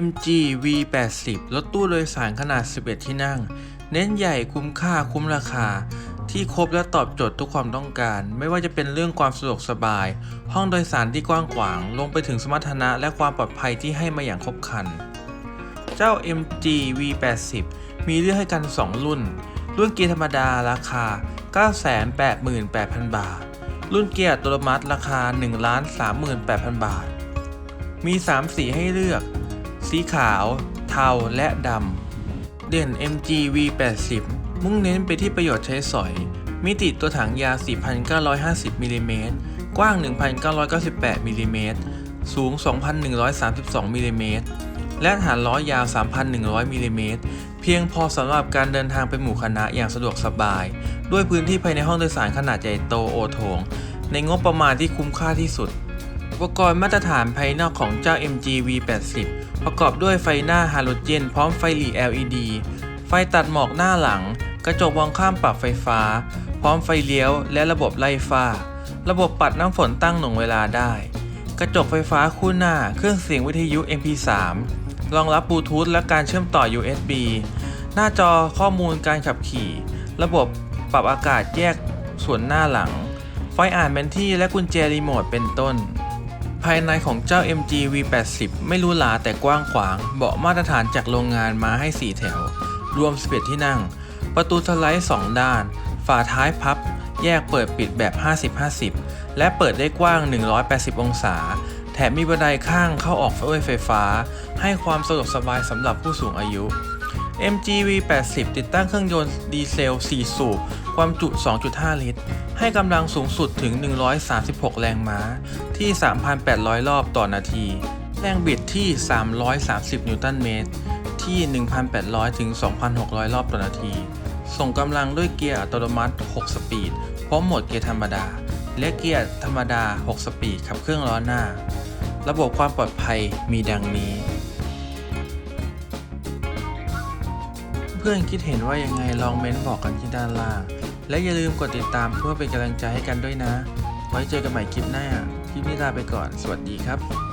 MG V80 รถตู้โดยสารขนาด 11 ที่นั่ง เน้นใหญ่คุ้มค่าคุ้มราคา ที่ครบและตอบโจทย์ทุกความต้องการ ไม่ว่าจะเป็นเรื่องความสะดวกสบาย ห้องโดยสารที่กว้างขวาง ลงไปถึงสมรรถนะและความปลอดภัยที่ให้มาอย่างครบครัน เจ้า MG V80 มีเลือกให้กัน 2 รุ่น รุ่นเกียร์ธรรมดาราคา 988,000 บาท รุ่นเกียร์อัตโนมัติราคา 1,38,000 บาท มี 3 สีให้เลือก สีขาว เทาและดำ เด่น MG V80 มุ่งเน้นไปที่ประโยชน์ใช้สอย มิติตัวถังยาว 4,950มิลลิเมตรกว้าง 1,998มิลลิเมตรสูง 2,132มิลลิเมตรและฐานล้อยาว 3,100มิลลิเมตรเพียงพอสำหรับการเดินทางไปหมู่คณะอย่างสะดวกสบาย ด้วยพื้นที่ภายในห้องโดยสารขนาดใหญ่โตโอโถง ในงบประมาณที่คุ้มค่าที่สุด ปกรณ์มาตรฐานภายนอกของเจ้า MG V80 ประกอบด้วยไฟหน้าฮาโลเจน พร้อมไฟหลี LED ไฟตัดหมอกหน้าหลัง กระจกมองข้ามปรับไฟฟ้า พร้อมไฟเลี้ยว และระบบไล่ฟ้า ระบบปัดน้ำฝนตั้งหน่วงเวลาได้ กระจกไฟฟ้าคู่หน้า เครื่องเสียงวิทยุ MP3 รองรับบลูทูธและการเชื่อมต่อ USB หน้าจอข้อมูลการขับขี่ ระบบปรับอากาศแยกส่วนหน้าหลัง ไฟอ่านแผนที่และกุญแจรีโมทเป็นต้น ภายในของเจ้า MG V80 ไม่รู้หลาแต่กว้างขวาง เบาะมาตรฐานจากโรงงานมาให้ 4 แถว รวม11ที่นั่ง ประตูสไลด์ 2 ด้าน ฝาท้ายพับ แยกเปิดปิดแบบ 50-50 และเปิดได้กว้าง 180 องศา แถมมีบันไดข้างเข้าออกด้วยไฟฟ้า ให้ความสะดวกสบายสำหรับผู้สูงอายุ MG V80 ติดตั้งเครื่องยนต์ดีเซล 4 สูบ ความจุ 2.5 ลิตร ให้กำลังสูงสุดถึง 136 แรงม้า ที่ 3,800 รอบต่อนาที แรงบิดที่ 330 นิวตันเมตร ที่ 1,800 ถึง 2,600 รอบต่อนาที ส่งกำลังด้วยเกียร์อัตโนมัติ 6 สปีด พร้อมโหมดเกียร์ธรรมดา และเกียร์ธรรมดา 6 สปีดขับเครื่องล้อหน้า ระบบความปลอดภัยมีดังนี้ เพื่อนคิดเห็นว่ายังไงลองเม้นบอกกันที่ด้านล่าง และอย่าลืมกดติดตามเพื่อเป็นกำลังใจให้กันด้วยนะ ไว้เจอกันใหม่คลิปหน้า คลิปนี้ลาไปก่อน สวัสดีครับ